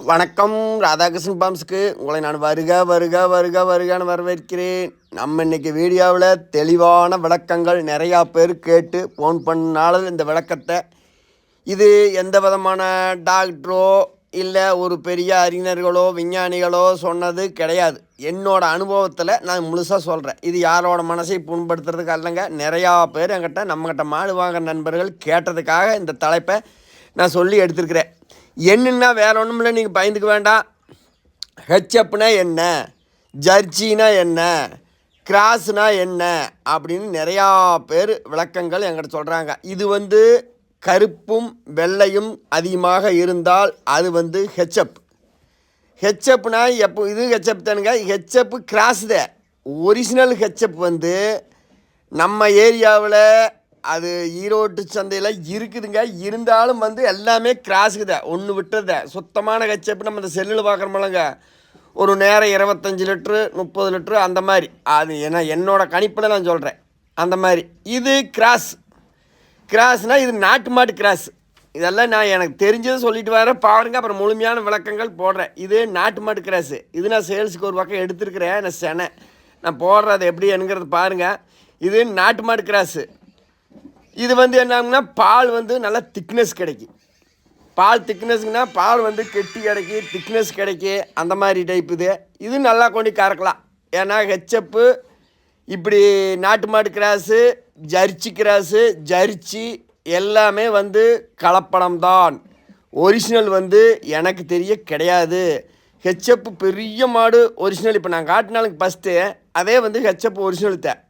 வணக்கம். ராதாகிருஷ்ணன் பாம்ஸுக்கு உங்களை நான் வருக வருக வருக வருகன்னு வரவேற்கிறேன். நம்ம இன்றைக்கி வீடியோவில் தெளிவான விளக்கங்கள் நிறையா பேர் கேட்டு ஃபோன் பண்ணாலும் இந்த விளக்கத்தை இது எந்த விதமான டாக்டரோ இல்லை ஒரு பெரிய அறிஞர்களோ விஞ்ஞானிகளோ சொன்னது கிடையாது. என்னோடய அனுபவத்தில் நான் முழுசாக சொல்கிறேன் இது யாரோட மனசை புண்படுத்துறதுக்கு அல்லங்க நிறையா பேர் என்கிட்ட நம்மகிட்ட மாடு வாங்குற நண்பர்கள் கேட்டதுக்காக இந்த தலைப்பை நான் சொல்லி எடுத்திருக்கிறேன். என்னன்னா வேற ஒன்றும் இல்லை நீங்கள் பயந்துக்க வேண்டாம். ஹெச்அப்னா என்ன? ஜர்ஜினா என்ன? கிராஸ்னா என்ன? அப்படின்னு நிறையா பேர் விளக்கங்கள் எங்கிட்ட சொல்கிறாங்க இது வந்து கருப்பும் வெள்ளையும் அதிகமாக இருந்தால் அது வந்து ஹெச்அப் ஹெச்அப்னா எப்போ இது ஹெச்அப் தானுங்க. ஹெச்அப் கிராஸ் தான் ஒரிஜினல் ஹெச்அப் வந்து நம்ம ஏரியாவில் அது ஈரோட்டு சந்தையில் இருக்குதுங்க. இருந்தாலும் வந்து எல்லாமே கிராஸுக்குத ஒன்று விட்டுறத. சுத்தமான கச்சப்பு நம்ம இந்த செல்லில் பார்க்குறோமில்லங்க ஒரு நேரம் இருபத்தஞ்சி லிட்ரு முப்பது லிட்ரு அந்த மாதிரி. அது என்ன என்னோடய கணிப்பில் நான் சொல்கிறேன் அந்த மாதிரி. இது கிராஸ் கிராஸ்னால் இது நாட்டு மாட்டு கிராஸ் இதெல்லாம் நான் எனக்கு தெரிஞ்சதை சொல்லிட்டு வரேன் பாருங்க அப்புறம் முழுமையான விளக்கங்கள் போடுறேன். இது நாட்டு மாட்டு கிராஸு இது நான் சேல்ஸுக்கு ஒரு பக்கம் எடுத்துருக்கிறேன் நான் செனை. நான் போடுறது எப்படி என்னங்கிறது பாருங்கள் இது நாட்டு மாடு கிராஸு இது வந்து என்னங்கன்னா பால் வந்து நல்லா திக்னஸ் கிடைக்கும் பால் திக்னஸ்ங்கன்னா பால் வந்து கெட்டி கிடைக்கி திக்னஸ் கிடைக்கி அந்த மாதிரி டைப் இது. இது நல்லா கொண்டு கறக்கலாம். ஏன்னா ஹெச்சப்பு இப்படி நாட்டு மாடு கிராஸு ஜர்ச்சி கிராஸு ஜர்ச்சி எல்லாமே வந்து கலப்படம் தான். ஒரிஜினல் வந்து எனக்கு தெரிய கிடையாது. ஹெச்எப்பு பெரிய மாடு ஒரிஜினல் இப்போ நான் காட்டினாலும் ஃபஸ்ட்டு அதே வந்து ஹெச்எப் ஒரிஜினல் தான்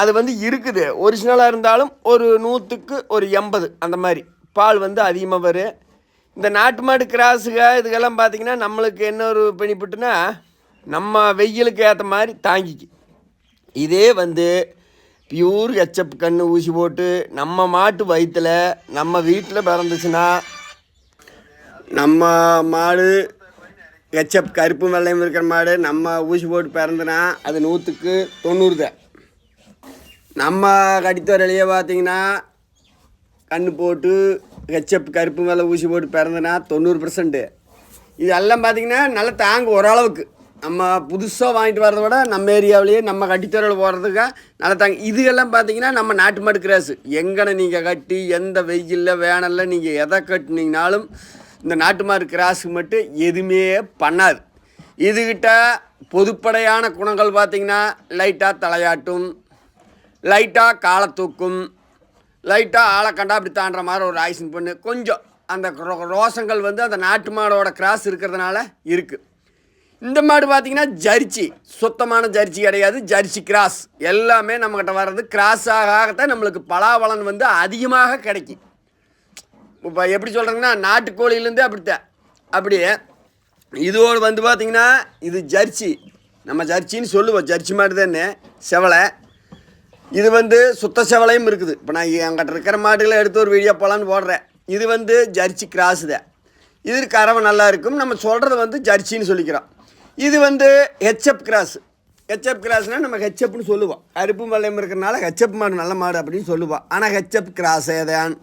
அது வந்து இருக்குது. ஒரிஜினலாக இருந்தாலும் ஒரு நூற்றுக்கு ஒரு எண்பது. அந்த மாதிரி. பால் வந்து அதிகமாக வரும் இந்த நாட்டு மாடு கிராஸுக இதுக்கெல்லாம் பார்த்திங்கன்னா நம்மளுக்கு என்ன ஒரு பெனிஃபிட்னா நம்ம வெயிலுக்கு ஏற்ற மாதிரி தாங்கிக்கு. இதே வந்து பியூர் ஹெச்எப் கன்று ஊசி போட்டு நம்ம மாட்டு வயிற்றில் நம்ம வீட்டில் பிறந்துச்சுன்னா நம்ம மாடு ஹெச்எப் கருப்பு வெள்ளையும் இருக்கிற மாடு நம்ம ஊசி போட்டு பிறந்துனா அது நூற்றுக்கு தொண்ணூறு தான். நம்ம கடித்துறையிலேயே பார்த்தீங்கன்னா கண்ணு போட்டு ஹெச்எப் கருப்பு மேலே ஊசி போட்டு பிறந்தனா தொண்ணூறு பர்சன்ட்டு இதெல்லாம் பார்த்தீங்கன்னா நல்லா தாங்கும் ஓரளவுக்கு. நம்ம புதுசாக வாங்கிட்டு வரதை விட நம்ம ஏரியாவிலேயே நம்ம கட்டித்துறையில் போகிறதுக்கு நல்லா தாங்க. இதுகெல்லாம் பார்த்தீங்கன்னா நம்ம நாட்டு மாடு கிராஸு எங்கனை நீங்கள் கட்டி எந்த வெயிலில் வேனலில் நீங்கள் எதை கட்டினீங்கனாலும் இந்த நாட்டு மாடு கிராஸுக்கு மட்டும் எதுவுமே பண்ணாது. இதுகிட்ட பொதுப்படையான குணங்கள் பார்த்தீங்கன்னா லைட்டாக தலையாட்டும். லைட்டாக காலை தூக்கும். லைட்டாக ஆளை கண்டா அப்படி தாண்டுற மாதிரி ஒரு ஆக்ஷன் பண்ணு. கொஞ்சம் அந்த ரோ- ரோசங்கள் வந்து அந்த நாட்டு மாடோட கிராஸ் இருக்கிறதுனால இருக்குது இந்த மாடு பார்த்திங்கன்னா ஜரிச்சி சுத்தமான ஜரிச்சி கிடையாது. Jersey cross. எல்லாமே நம்மக்கிட்ட வர்றது கிராஸ் ஆக ஆகத்தான் நம்மளுக்கு பலாபலன் வந்து அதிகமாக கிடைக்கும். இப்போ எப்படி சொல்கிறேங்கன்னா நாட்டுக்கோழியிலேருந்தே அப்படித்தான். அப்படியே இதோடு வந்து பார்த்திங்கன்னா இது ஜர்ச்சி. நம்ம ஜர்ச்சின்னு சொல்லுவோம். ஜர்ச்சி மாடு தானே. செவலை. இது வந்து சுத்த செவலையும் இருக்குது. இப்போ நான் என்கிட்ட இருக்கிற மாடுகளை எடுத்து ஒரு வீடியோ போகலான்னு போடுறேன். இது வந்து ஜர்ச்சி கிராஸ் தான் இது கறவை நல்லா இருக்கும். நம்ம சொல்கிறது வந்து ஜர்ச்சின்னு சொல்லிக்கிறோம். இது வந்து ஹெச்எப் கிராஸ். ஹெச்எப் கிராஸ்னால் நம்ம ஹெச்எப்னு சொல்லுவோம். அருப்பு மலையம் இருக்கிறனால ஹெச்எப் மாடு நல்ல மாடு அப்படின்னு சொல்லுவோம். ஆனால் ஹெச்எப் கிராஸே தான்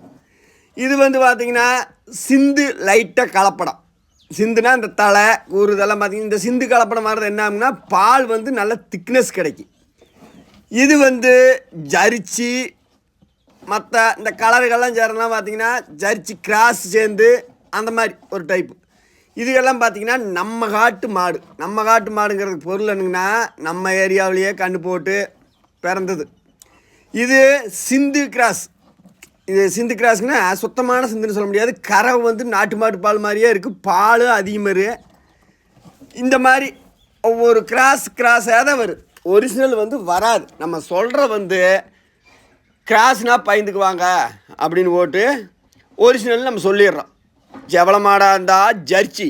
இது வந்து பார்த்திங்கன்னா சிந்து லைட்டாக கலப்படம். சிந்துனா இந்த தலை கூறு இதெல்லாம் இந்த சிந்து கலப்படம் வர்றது என்ன ஆகும்னா பால் வந்து நல்ல திக்னஸ் கிடைக்கும். இது வந்து ஜரிச்சி மற்ற இந்த கலர்கள்லாம் சேரலாம் பார்த்தீங்கன்னா ஜரிச்சி கிராஸ் சேர்ந்து அந்த மாதிரி ஒரு டைப்பு இதுக்கெல்லாம் பார்த்தீங்கன்னா நம்ம காட்டு மாடு. நம்ம காட்டு மாடுங்கிறதுக்கு பொருள் என்னங்கன்னா நம்ம ஏரியாவிலேயே கண்ணு போட்டு பிறந்தது. இது சிந்து கிராஸ். இது சிந்து கிராஸ்னா சுத்தமான சிந்துன்னு சொல்ல முடியாது. கரை வந்து நாட்டு மாட்டு பால் மாதிரியே இருக்குது பாலும் அதிகமாக இருக்கு. இந்த மாதிரி ஒவ்வொரு கிராஸ் கிராஸாக தான் வரும். ஒரிஜினல் வந்து வராது. நம்ம சொல்கிற வந்து கிராஸ்னா பயந்துக்குவாங்க அப்படின்னு போட்டு ஒரிஜினல் நம்ம சொல்லிடுறோம். ஜவளமாடாக இருந்தால் ஜர்ச்சி.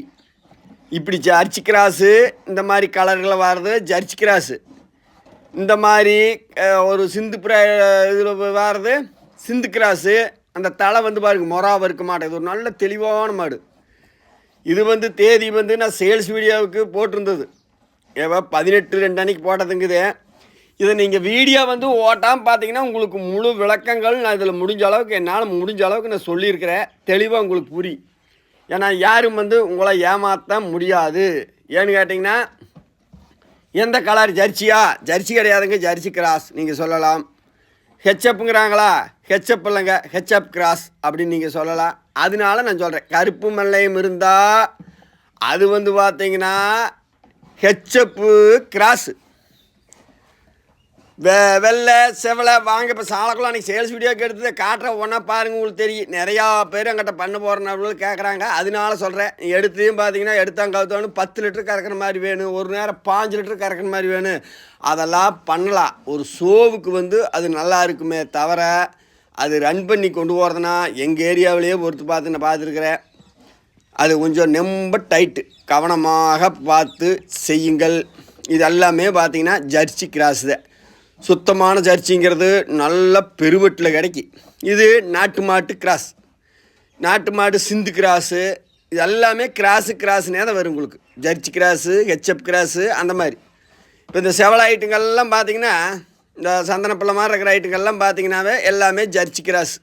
இப்படி ஜர்ச்சி கிராஸு இந்த மாதிரி கலர்களை வர்றது ஜர்ச்சி கிராஸு இந்த மாதிரி ஒரு சிந்து பிர இதில் வர்றது சிந்து கிராஸு அந்த தலை வந்து பாருங்க மொராவை இருக்க மாட்டேன் இது ஒரு நல்ல தெளிவான மாடு. இது வந்து தேதி வந்து நான் சேல்ஸ் வீடியோவுக்கு போட்டிருந்தது. ஏவா பதினெட்டு ரெண்டு அன்னைக்கு போட்டதுங்குது. இதை நீங்கள் வீடியோ வந்து ஓட்டாமல் பார்த்தீங்கன்னா உங்களுக்கு முழு விளக்கங்கள் நான் இதில் முடிஞ்ச அளவுக்கு என்னால் முடிஞ்ச அளவுக்கு நான் சொல்லியிருக்கிறேன். தெளிவாக உங்களுக்கு புரியும் ஏன்னா யாரும் வந்து உங்களை ஏமாற்ற முடியாது. ஏன்னு கேட்டிங்கன்னா எந்த கலர் ஜர்சியா? ஜெர்சி கிடையாதுங்க ஜெர்சி கிராஸ் நீங்கள் சொல்லலாம். ஹெச்அப்புங்கிறாங்களா ஹெச்அப் இல்லைங்க ஹெச்அப் கிராஸ் அப்படின்னு நீங்கள் சொல்லலாம். அதனால நான் சொல்கிறேன் கருப்பு மல்லையும் இருந்தால் அது வந்து பார்த்தீங்கன்னா ஹெச்அப்பு கிராஸு வெ வெள்ளை செவலை வாங்க. இப்போ சாலக்குள்ள அன்றைக்கி சேல்ஸ் வீடியோக்கு எடுத்து காட்டுற ஒன்றா பாருங்கள் உங்களுக்கு தெரியும். நிறையா பேர் எங்கிட்ட பண்ண போகிறனவங்களும் கேட்குறாங்க அதனால சொல்கிறேன் எடுத்தையும் பார்த்தீங்கன்னா எடுத்தாங்க கவுத்தோன்னு பத்து லிட்டர் கறக்கிற மாதிரி வேணும். ஒரு நேரம் பாஞ்சு லிட்டர் கறக்கிற மாதிரி வேணும். அதெல்லாம் பண்ணலாம். ஒரு ஷோவுக்கு வந்து அது நல்லா இருக்குமே தவிர அது ரன் பண்ணி கொண்டு போகிறதுனா எங்கள் ஏரியாவிலேயே பொறுத்து பார்த்து நான் பார்த்துருக்குறேன். அது கொஞ்சம் ரொம்ப டைட்டு கவனமாக பார்த்து செய்யுங்கள். இது எல்லாமே பார்த்தீங்கன்னா ஜர்சி கிராஸ் தான் சுத்தமான ஜர்சிங்கிறது நல்ல பெருவெட்டில் கிடைக்கி. இது நாட்டு மாட்டு கிராஸ். நாட்டு மாடு சிந்து கிராஸு. இது எல்லாமே கிராஸு கிராஸ்னே தான் வரும் உங்களுக்கு. ஜர்சி கிராஸு ஹெச்எப் கிராஸு அந்த மாதிரி. இப்போ இந்த செவல ஐட்டங்கள்லாம் பார்த்தீங்கன்னா இந்த சந்தனப்பள்ள மாதிரி இருக்கிற ஐட்டங்கள்லாம் பார்த்தீங்கன்னாவே எல்லாமே ஜர்சி கிராஸ்.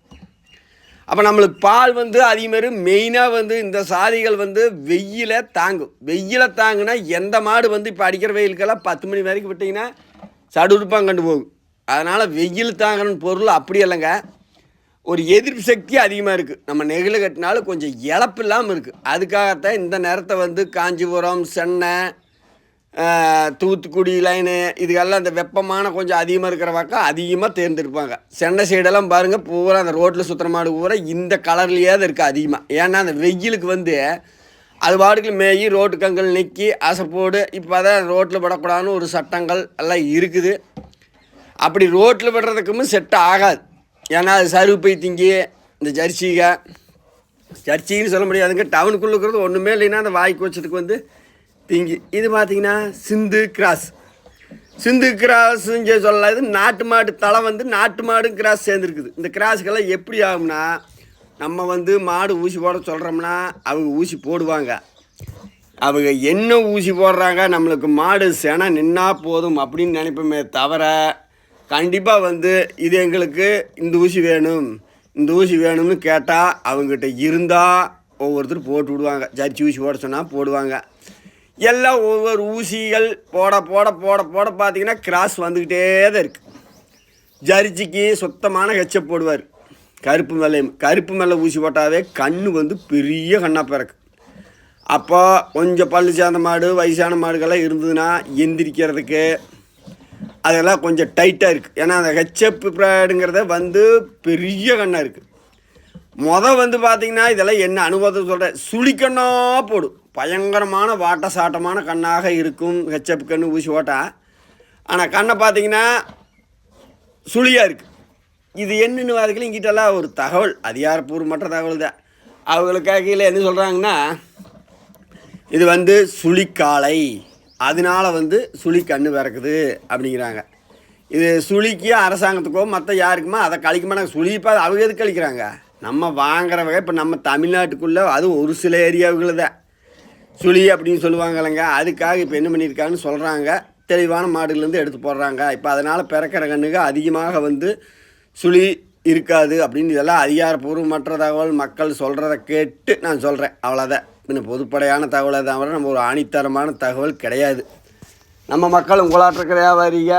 அப்போ நம்மளுக்கு பால் வந்து அதே மெயினாக வந்து இந்த சாதிகள் வந்து வெயில தாங்கும். வெயில தாங்குனா எந்த மாடு வந்து இப்போ அடிக்கிற வெயிலுக்கெல்லாம் பத்து மணி வரைக்கும் விட்டிங்கன்னா சடுருப்பாங்க கண்டு போகும். அதனால் வெயில் தாங்கணும் பொருள் அப்படி இல்லைங்க. ஒரு எதிர்ப்பு சக்தி அதிகமாக இருக்குது நம்ம நெகிழ கட்டினாலும் கொஞ்சம் இழப்பு இல்லாமல் இருக்குது அதுக்காகத்தான் இந்த நேரத்தை வந்து காஞ்சிபுரம் சென்னை தூத்துக்குடி லைனு இதுக்கெல்லாம் அந்த வெப்பமான கொஞ்சம் அதிகமாக இருக்கிற பக்கம் அதிகமாக தேர்ந்தெடுப்பாங்க சென்னை சைடெல்லாம் பாருங்கள் பூரா அந்த ரோட்டில் சுற்றுற மாடு பூரா இந்த கலர்லேயே தான் இருக்குது அதிகமாக ஏன்னா அந்த வெயிலுக்கு வந்து அது பாட்டுக்கு மேயி ரோட்டு கங்கள் நிற்கி அசைப்போடு இப்போ தான் ரோட்டில் விடக்கூடாதுன்னு ஒரு சட்டங்கள் எல்லாம் இருக்குது. அப்படி ரோட்டில் விடுறதுக்குமே செட் ஆகாது. ஏன்னா அது சருப்பை திங்கி இந்த ஜர்சிக. ஜர்சின்னு சொல்ல முடியாதுங்க. டவுனுக்குள்ளே இருக்கிறது ஒன்றுமே இல்லைன்னா அந்த வாய்க்கு வச்சதுக்கு வந்து திங்கி இது பார்த்தீங்கன்னா சிந்து கிராஸ். சிந்து கிராஸுங்க சொல்லலாம். இது நாட்டு மாடு தலை வந்து நாட்டு மாடும் கிராஸ் சேர்ந்துருக்குது. இந்த கிராஸுக்கெல்லாம் எப்படி ஆகும்னா நம்ம வந்து மாடு ஊசி போட சொல்கிறோம்னா அவங்க ஊசி போடுவாங்க. அவங்க என்ன ஊசி போடுறாங்க நம்மளுக்கு மாடு செனை நின்னா போதும் அப்படின்னு நினைப்போமே தவிர கண்டிப்பாக வந்து இது எங்களுக்கு இந்த ஊசி வேணும் இந்த ஊசி வேணும்னு கேட்டால் அவங்ககிட்ட இருந்தால் ஒவ்வொருத்தர் போட்டு விடுவாங்க. ஜர்ச்சி ஊசி போட சொன்னால் போடுவாங்க. எல்லாம் ஒவ்வொரு ஊசிகள் போட போட போட போட பார்த்தீங்கன்னா கிராஸ் வந்துக்கிட்டே தான் இருக்குது ஜரிச்சிக்கு சுத்தமான ஹெச்சப் போடுவார். கருப்பு வெள்ளையும் கருப்பு மேலே ஊசி போட்டாவே கண் வந்து பெரிய கண்ணாக பிறக்கு. அப்போ கொஞ்சம் பல்லு சேர்ந்த மாடு வயசான மாடுகள்லாம் இருந்ததுன்னா எந்திரிக்கிறதுக்கு அதெல்லாம் கொஞ்சம் டைட்டாக இருக்குது ஏன்னா அந்த ஹெச்எப் ப்ராடுங்கிறத வந்து பெரிய கண்ணாக இருக்குது மொதல் வந்து பார்த்திங்கன்னா இதெல்லாம் என்ன அனுபவத்தை சொல்கிறேன் சுழிக்கண்ணா போடும். பயங்கரமான வாட்ட சாட்டமான கண்ணாக இருக்கும் ஹெச்எப் கண்ணு ஊசி ஓட்டா. ஆனால் கண்ணை பார்த்தீங்கன்னா சுழியாக இருக்குது இது என்னன்னு வாதிக்கல ஒரு தகவல் அதிகாரப்பூர்வமற்ற தகவல் தான். அவங்களுக்காக கீழே என்ன சொல்கிறாங்கன்னா இது வந்து சுழிக்காலை. அதனால வந்து சுழி கண்ணு பிறக்குது அப்படிங்கிறாங்க. இது சுழிக்கு அரசாங்கத்துக்கோ மற்ற யாருக்குமோ அதை கழிக்க மாட்டாங்க. சுழிப்பா அவங்க எதுக்கு கழிக்கிறாங்க? நம்ம வாங்குற வகை இப்போ நம்ம தமிழ்நாட்டுக்குள்ளே அதுவும் ஒரு சில ஏரியாவுகளில் தான். சுழி அப்படின்னு சொல்லுவாங்கல்லங்க. அதுக்காக இப்போ என்ன பண்ணியிருக்காங்கன்னு சொல்கிறாங்க தெளிவான மாடுலேருந்து எடுத்து போடுறாங்க. இப்போ அதனால் பிறக்கிற கண்ணுக்கு அதிகமாக வந்து சுழி இருக்காது அப்படின்னு இதெல்லாம் அதிகாரப்பூர்வமற்ற தகவல். மக்கள் சொல்கிறத கேட்டு நான் சொல்கிறேன் அவ்வளோதான் பின்ன பொதுப்படையான தகவலை தவிர நம்ம ஒரு ஆணித்தரமான தகவல் கிடையாது. நம்ம மக்கள் உங்களாட்டிருக்கிற வியாபாரிக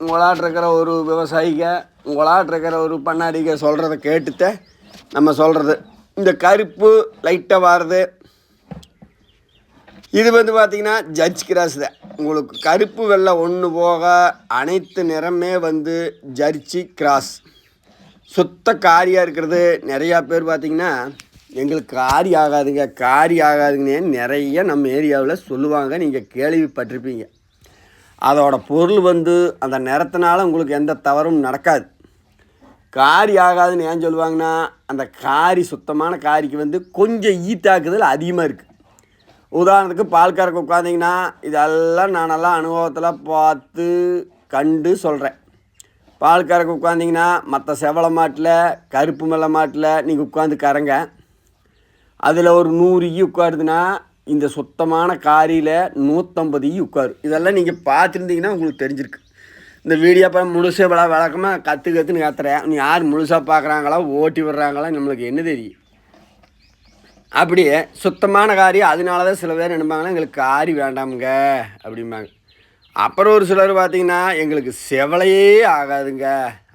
உங்களாட்டிருக்கிற ஒரு விவசாயிக உங்களாட்டிருக்கிற ஒரு பண்ணாடிக சொல்கிறத கேட்டுத்த நம்ம சொல்கிறது இந்த கருப்பு லைட்டாக வாருது. இது வந்து பார்த்திங்கன்னா ஜட்ஜ் கிராஸ் தான் உங்களுக்கு கருப்பு வெள்ளை ஒன்று போக அனைத்து நிறமே வந்து ஜர்ச்சி கிராஸ். சுத்த காரியாக இருக்கிறது நிறையா பேர் பார்த்திங்கன்னா எங்களுக்கு காரி ஆகாதுங்க காரி ஆகாதுங்கன்னு நிறைய நம்ம ஏரியாவில் சொல்லுவாங்க நீங்கள் கேள்விப்பட்டிருப்பீங்க. அதோட பொருள் வந்து அந்த நிறத்தினால உங்களுக்கு எந்த தவறும் நடக்காது. காரி ஆகாதுன்னு ஏன் சொல்லுவாங்கன்னா அந்த காரி சுத்தமான காரிக்கு வந்து கொஞ்சம் ஈத்தாக்குதல் அதிகமாக இருக்குது உதாரணத்துக்கு பால் கறக்க உட்காந்திங்கன்னா இதெல்லாம் நானெல்லாம் அனுபவத்தில் பார்த்து கண்டு சொல்கிறேன் பால் கறக்க உட்காந்திங்கன்னா மற்ற செவலை மாட்டில் கருப்பு மெல்ல மாட்டில் நீங்கள் உட்காந்து கறங்க. அதில் ஒரு நூறு ஈ உட்காருதுன்னா இந்த சுத்தமான காரியில் நூற்றம்பது ஈ உட்காரு. இதெல்லாம் நீங்கள் பார்த்துருந்தீங்கன்னா உங்களுக்கு தெரிஞ்சிருக்கு. இந்த வீடியோ இப்போ முழுசாக விளக்கமாக கற்று கற்றுன்னு கத்துறேன். நீ யார் முழுசாக பார்க்குறாங்களா ஓட்டி விடுறாங்களா நம்மளுக்கு என்ன தெரியும்? அப்படியே சுத்தமான காரியம். அதனால தான் சில பேர் நினைப்பாங்கன்னா எங்களுக்கு காரி வேண்டாமுங்க அப்படிம்பாங்க. அப்புறம் ஒரு சிலர் பார்த்தீங்கன்னா எங்களுக்கு செவலையே ஆகாதுங்க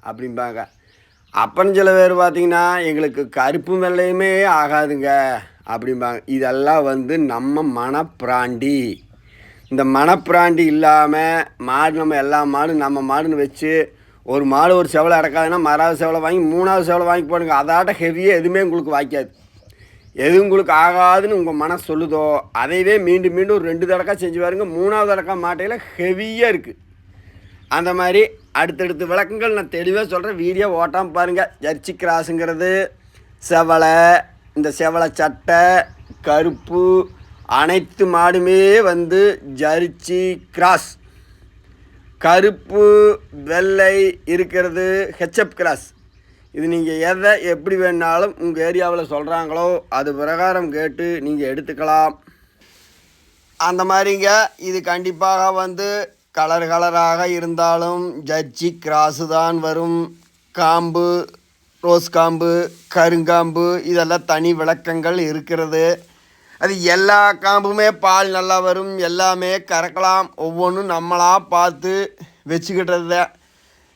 அப்படிம்பாங்க. அப்புறம் சில பேர் பார்த்தீங்கன்னா எங்களுக்கு கருப்பு வெள்ளையுமே ஆகாதுங்க அப்படிம்பாங்க. இதெல்லாம் வந்து நம்ம மனப்பிராண்டி. இந்த மனப்பிராண்டி இல்லாமல் மாடு நம்ம எல்லா மாடும் நம்ம மாடுன்னு வச்சு ஒரு மாடு ஒரு செவலை அடக்காதுன்னா மறாவது செவலை வாங்கி மூணாவது செவலை வாங்கி போடுங்க. அதாட்ட ஹெவியாக எதுவுமே உங்களுக்கு வாய்க்காது. எது உங்களுக்கு ஆகாதுன்னு உங்கள் மனசு சொல்லுதோ அதையவே மீண்டும் மீண்டும் ரெண்டு தடக்கா செஞ்சு பாருங்க. மூணாவது தடக்கா மாட்டையில் ஹெவியாக இருக்குது அந்த மாதிரி அடுத்தடுத்து விளக்கங்கள் நான் தெளிவாக சொல்கிறேன் வீடியோ ஓட்டாமல் பாருங்கள் ஜர்ச்சி கிராஸுங்கிறது செவலை இந்த செவலை சட்டை கருப்பு அனைத்து மாடுமே வந்து ஜர்ச்சி கிராஸ். கருப்பு வெள்ளை இருக்கிறது ஹெச்எப் கிராஸ். இது நீங்கள் எதை எப்படி வேணாலும் உங்கள் ஏரியாவில் சொல்கிறாங்களோ அது பிரகாரம் கேட்டு நீங்கள் எடுத்துக்கலாம். அந்த மாதிரிங்க இது கண்டிப்பாக வந்து கலர் கலராக இருந்தாலும் ஜர்ஜி கிராஸு தான் வரும். காம்பு ரோஸ் காம்பு கருங்காம்பு இதெல்லாம் தனி விளக்கங்கள் இருக்கிறது. அது எல்லா காம்புமே பால் நல்லா வரும். எல்லாமே கறக்கலாம். ஒவ்வொன்றும் நம்மளாக பார்த்து வச்சுக்கிட்டது தான்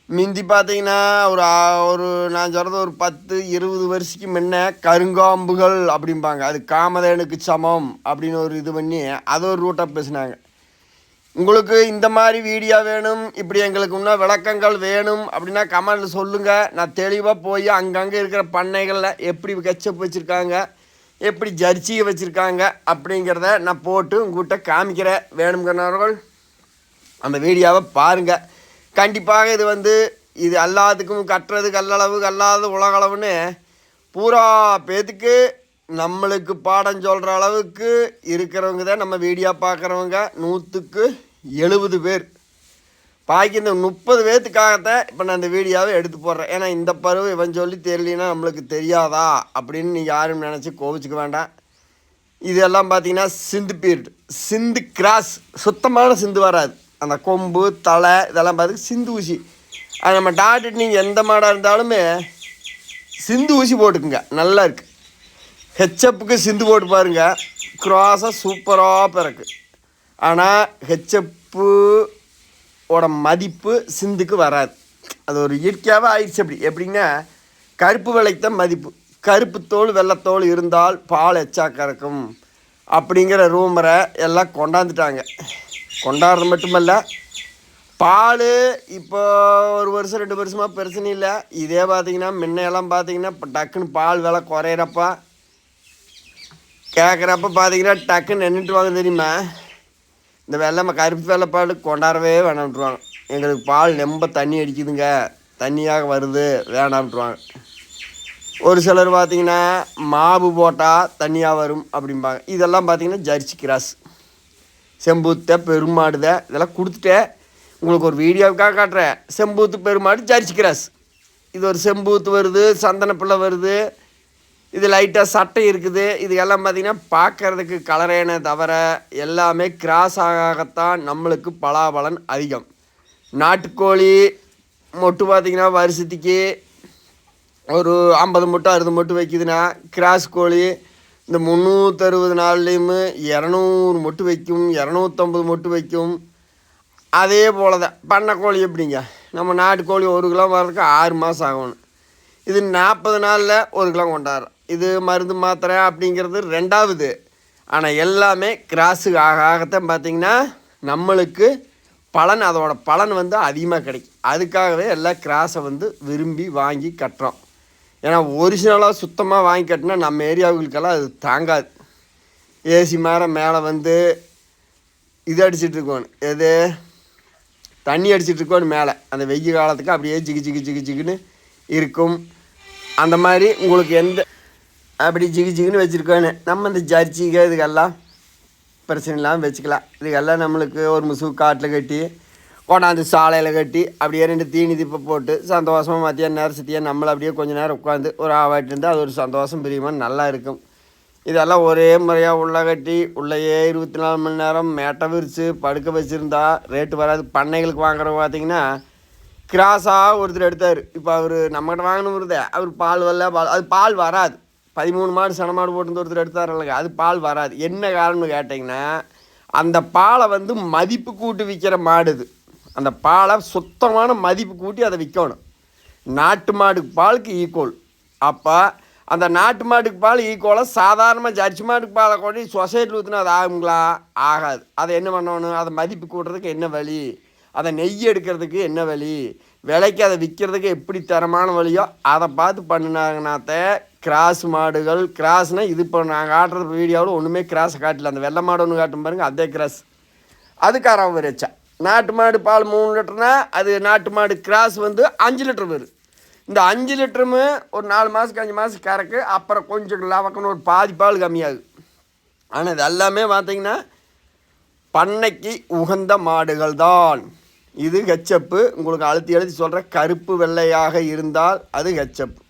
மிந்தி பார்த்தீங்கன்னா ஒரு ஒரு நான் சொல்கிறது ஒரு பத்து இருபது வருஷத்துக்கு முன்ன கருங்காம்புகள் அப்படிம்பாங்க. அது காமதேனுக்கு சமம் அப்படின்னு ஒரு இது பண்ணி அது ஒரு ரூட்டாக பேசினாங்க. உங்களுக்கு இந்த மாதிரி வீடியோ வேணும் இப்படி எங்களுக்கு இன்னும் விளக்கங்கள் வேணும் அப்படின்னா கமெண்டில் சொல்லுங்கள் நான் தெளிவாக போய் அங்கங்கே இருக்கிற பண்ணைகளில் எப்படி கெச்சப் வச்சுருக்காங்க எப்படி ஜர்ச்சியை வச்சுருக்காங்க அப்படிங்கிறத நான் போட்டு உங்கள்கிட்ட காமிக்கிறேன். வேணுங்கிறவர்கள் அந்த வீடியோவை பாருங்கள் கண்டிப்பாக இது வந்து இது எல்லாத்துக்கும் கட்டுறது கல்லளவு கல்லாத உலகளவுன்னு பூரா பேத்துக்கு நம்மளுக்கு பாடம் சொல்கிற அளவுக்கு இருக்கிறவங்க தான் நம்ம வீடியோ பார்க்குறவங்க. நூற்றுக்கு எழுபது பேர். பாக்கி இந்த முப்பது பேர்த்துக்காகத்தான் இப்போ நான் இந்த வீடியோவை எடுத்து போடுறேன். ஏன்னா இந்த பருவம் இவன் சொல்லி தெரியலனா நம்மளுக்கு தெரியாதா? அப்படின்னு நீங்கள் யாரும் நினச்சி கோவிச்சுக்க வேண்டாம். இதெல்லாம் பார்த்தீங்கன்னா சிந்து பீரியட் சிந்து கிராஸ் சுத்தமான சிந்து வராது. அந்த கொம்பு தலை இதெல்லாம் பார்த்து சிந்து ஊசி. அது நம்ம டாக்டர் நீங்கள் எந்த மாடாக இருந்தாலுமே சிந்து ஊசி போட்டுக்குங்க. நல்லா இருக்குது ஹெச்எப்புக்கு சிந்து போட்டு பாருங்க. க்ராஸாக சூப்பராக பிறக்கு. ஆனால் ஹெச்எப்பு ஓட மதிப்பு சிந்துக்கு வராது. அது ஒரு இயற்கையாகவே ஆயிடுச்சு அப்படி. எப்படின்னா கருப்பு விலைக்கு தான் மதிப்பு. கருப்பு தோல் வெள்ளைத்தோல் இருந்தால் பால் எச்சா கறக்கும். அப்படிங்கிற ரூமரை எல்லாம் கொண்டாந்துட்டாங்க. கொண்டாடுறது மட்டுமல்ல பால் இப்போ ஒரு வருஷம் ரெண்டு வருஷமாக பிரச்சனை இல்லை. இதே பார்த்தீங்கன்னா முன்னையெல்லாம் பார்த்தீங்கன்னா இப்போ டக்குன்னு பால் விலை குறையிறப்ப கேட்குறப்ப பார்த்தீங்கன்னா டக்குன்னு நின்றுட்டு வாங்க தெரியுமா? இந்த வெள்ளை கருப்பு வெள்ளை பால் கொண்டாடவே வேணாம்ட்டுருவாங்க எங்களுக்கு பால் ரொம்ப தண்ணி அடிக்குதுங்க. தண்ணியாக வருது வேணாம்ட்டுருவாங்க ஒரு சிலர் பார்த்தீங்கன்னா மாவு போட்டால் தண்ணியாக வரும் அப்படிம்பாங்க. இதெல்லாம் பார்த்தீங்கன்னா ஜர்சி கிராஸ். செம்பூத்த பெருமாடுத இதெல்லாம் கொடுத்துட்டு. உங்களுக்கு ஒரு வீடியோவுக்காக காட்டுறேன். செம்பூத்து பெருமாடு ஜர்சி கிராஸ். இது ஒரு செம்பூத்து வருது சந்தனப்பிள்ளை வருது. இது லைட்டாக சட்டை இருக்குது. இது எல்லாம் பார்த்திங்கன்னா பார்க்கறதுக்கு கலரேனே தவிர எல்லாமே கிராஸ் ஆகத்தான் நம்மளுக்கு பலாபலன் அதிகம். நாட்டுக்கோழி மொட்டு பார்த்திங்கன்னா வருஷத்துக்கு ஒரு ஐம்பது மூட்டை அறுபது மூட்டை வைக்குதுன்னா கிராஸ் கோழி இந்த முந்நூற்றறுபது நாள்லேயுமே இரநூறு மொட்டு வைக்கும் இரநூத்தம்பது மொட்டு வைக்கும். அதே போல் தான் பண்ணை கோழி எப்படிங்க? நம்ம நாட்டுக்கோழி ஒரு கிலோ வர்றதுக்கு ஆறு மாதம் ஆகணும். இது நாற்பது நாளில் ஒரு கிலோ கொண்டாடுறோம். இது மருந்து மாத்திரை அப்படிங்கிறது ரெண்டாவது. ஆனால் எல்லாமே கிராஸுக்கு ஆக ஆகத்தான் பார்த்தீங்கன்னா நம்மளுக்கு பலன் அதோட பலன் வந்து அதிகமாக கிடைக்கும். அதுக்காகவே எல்லாம் கிராஸை வந்து விரும்பி வாங்கி கட்டுறோம். ஏன்னா ஒரிஜினலாக சுத்தமாக வாங்கி கட்டினா நம்ம ஏரியாவுகளுக்கெல்லாம் அது தாங்காது. ஏசி மேலே மேலே வந்து இது அடிச்சிட்டு இருக்கோணும். எது? தண்ணி அடிச்சிட்டு இருக்கோன்னு மேலே. அந்த வெயில் காலத்துக்கு அப்படியே ஜிகு ஜிகு ஜிகு ஜிகுன்னு இருக்கும். அந்த மாதிரி உங்களுக்கு எந்த அப்படி ஜிகு ஜிகுன்னு வச்சுருக்கோன்னு நம்ம இந்த ஜர்ச்சிக்கு இதுக்கெல்லாம் பிரச்சனை இல்லாமல் வச்சுக்கலாம். இதுக்கெல்லாம் நம்மளுக்கு ஒரு முசு காட்டில் கட்டி கொண்டாந்து சாலையில் கட்டி அப்படியே ரெண்டு தீனி திப்பை போட்டு சந்தோஷமாக மத்தியானம் நேரம் சத்தியாக நம்மளை அப்படியே கொஞ்ச நேரம் உட்காந்து ஒரு ஆவாட்டு இருந்தால் அது ஒரு சந்தோஷம் பிரியமாக நல்லா இருக்கும். இதெல்லாம் ஒரே முறையாக உள்ளே கட்டி உள்ளேயே இருபத்தி நாலு மணி நேரம் மேட்டை விரித்து படுக்க வச்சுருந்தா ரேட்டு வராது. பண்ணைகளுக்கு வாங்குறவங்க பார்த்தீங்கன்னா கிராஸாக ஒருத்தர் எடுத்தார். இப்போ அவர் நம்மகிட்ட வாங்கினவருதே அவர் பால் வரல பால் அது பால் வராது. பதிமூணு மாடு சன மாடு போட்டு ஒருத்தர் எடுத்தாரில்லைங்க அது பால் வராது. என்ன காரணம்னு கேட்டிங்கன்னா அந்த பாலை வந்து மதிப்பு கூட்டு விற்கிற மாடு இது. அந்த பாலை சுத்தமான மதிப்பு கூட்டி அதை விற்கணும். நாட்டு மாடுக்கு பாலுக்கு ஈக்குவல் அப்போ அந்த நாட்டு மாட்டுக்கு பால் ஈக்குவலாக சாதாரணமாக ஜர்சி மாட்டுக்கு பாலை கொண்டு சொசைட்டியில் ஊற்றினா அது ஆகுங்களா? ஆகாது. அதை என்ன பண்ணணும்? அதை மதிப்பு கூட்டுறதுக்கு என்ன வழி? அதை நெய் எடுக்கிறதுக்கு என்ன வழி? விலைக்கு அதை விற்கிறதுக்கு எப்படி தரமான வழியோ அதை பார்த்து பண்ணினாங்கனாத்த கிராஸ் மாடுகள் கிராஸ்னால் இது இப்போ நாங்கள் காட்டுறது வீடியோவில் ஒன்றுமே கிராஸை காட்டல. அந்த வெள்ளை மாடு ஒன்று காட்டும் பாருங்கள் அதே கிராஸ். அதுக்கு அரை வச்சா நாட்டு மாடு பால் மூணு லிட்டர்னா அது நாட்டு மாடு கிராஸ் வந்து அஞ்சு லிட்டர் வரும் இந்த அஞ்சு லிட்டருமே ஒரு நாலு மாதத்துக்கு அஞ்சு மாதத்துக்கு கறக்கு அப்புறம் கொஞ்சம் லவக்கணும் ஒரு பாதி பால் கம்மியாகுது. ஆனால் இது எல்லாமே பார்த்தீங்கன்னா பண்ணைக்கு உகந்த மாடுகள் தான் இது ஹெச்சப்பு உங்களுக்கு அழுத்தி அழுத்தி சொல்கிற கருப்பு வெள்ளையாக இருந்தால் அது ஹெச்சப்பு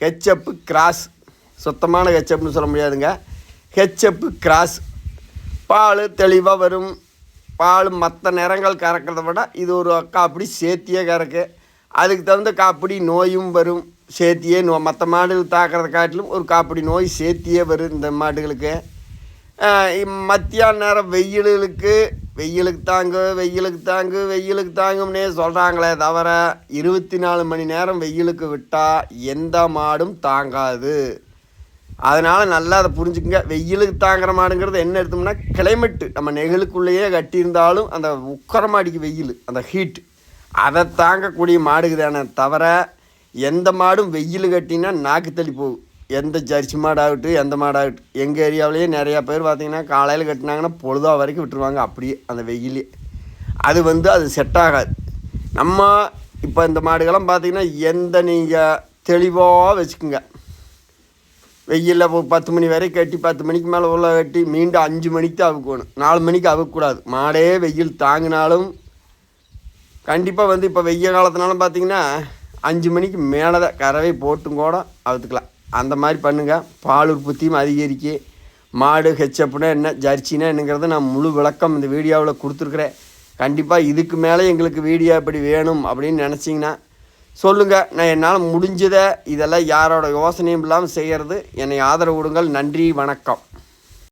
ஹெச்சப்பு கிராஸ் சுத்தமான ஹெச்சப்னு சொல்ல முடியாதுங்க. ஹெச்சப்பு கிராஸ் பால் தெளிவாக வரும். பால் மற்ற நிறங்கள் கறக்கிறத விட இது ஒரு காப்பிடி சேர்த்தியே கறக்கு. அதுக்கு தகுந்த காப்பிடி நோயும் வரும். சேர்த்தியே நோ மற்ற மாடுகள் தாக்கிறத காட்டிலும் ஒரு காப்பிடி நோய் சேர்த்தியே வரும் இந்த மாடுகளுக்கு. மத்தியான நேரம் வெயிலுக்கு வெயிலுக்கு தாங்கு வெயிலுக்கு தாங்கு வெயிலுக்கு தாங்கும்னே சொல்கிறாங்களே தவிர இருபத்தி நாலு மணி நேரம் வெயிலுக்கு விட்டால் எந்த மாடும் தாங்காது. அதனால் நல்லா அதை புரிஞ்சுக்குங்க. வெயிலுக்கு தாங்குற மாடுங்கிறது என்ன எடுத்தோம்னா கிளைமேட்டு நம்ம நெகிழுக்குள்ளேயே கட்டியிருந்தாலும் அந்த உக்கரமாடிக்கு வெயில் அந்த ஹீட் அதை தாங்கக்கூடிய மாடுக்குதானே தவிர எந்த மாடும் வெயில் கட்டினா நாக்கு தள்ளி போகும். எந்த ஜர்சி மாடாகட்டும் எந்த மாடாகட்டும். எங்கள் ஏரியாவிலேயே நிறையா பேர் பார்த்தீங்கன்னா காலையில் கட்டினாங்கன்னா பொழுதா வரைக்கும் விட்டுருவாங்க அப்படியே அந்த வெயிலே. அது வந்து அது செட் ஆகாது. நம்ம இப்போ இந்த மாடுகள்லாம் பார்த்திங்கன்னா எந்த நீங்கள் தெளிவாக வச்சுக்கோங்க. வெயிலில் பத்து மணி வரை கட்டி பத்து மணிக்கு மேலே உள்ள கட்டி மீண்டும் அஞ்சு மணிக்கு தான் அவுக்கணும். நாலு மணிக்கு அவுக்கக்கூடாது. மாடே வெயில் தாங்கினாலும் கண்டிப்பாக வந்து இப்போ வெய்ய காலத்தினாலும் பார்த்தீங்கன்னா அஞ்சு மணிக்கு மேலே தான் கறவை போட்டும் கூட அவுத்துக்கலாம். அந்த மாதிரி பண்ணுங்கள் பால் உற்பத்தியும் அதிகரிக்கு. மாடு ஹெச்சப்னா என்ன ஜர்ச்சினா என்னங்கிறத நான் முழு விளக்கம் இந்த வீடியோவில் கொடுத்துருக்குறேன். கண்டிப்பாக இதுக்கு மேலே எங்களுக்கு வீடியோ இப்படி வேணும் அப்படின்னு நினச்சிங்கன்னா சொல்லுங்கள் நான் என்னால் முடிஞ்சதை இதெல்லாம் யாரோட யோசனையும் இல்லாமல் செய்கிறது என்னை ஆதரவு விடுங்கள் நன்றி வணக்கம்.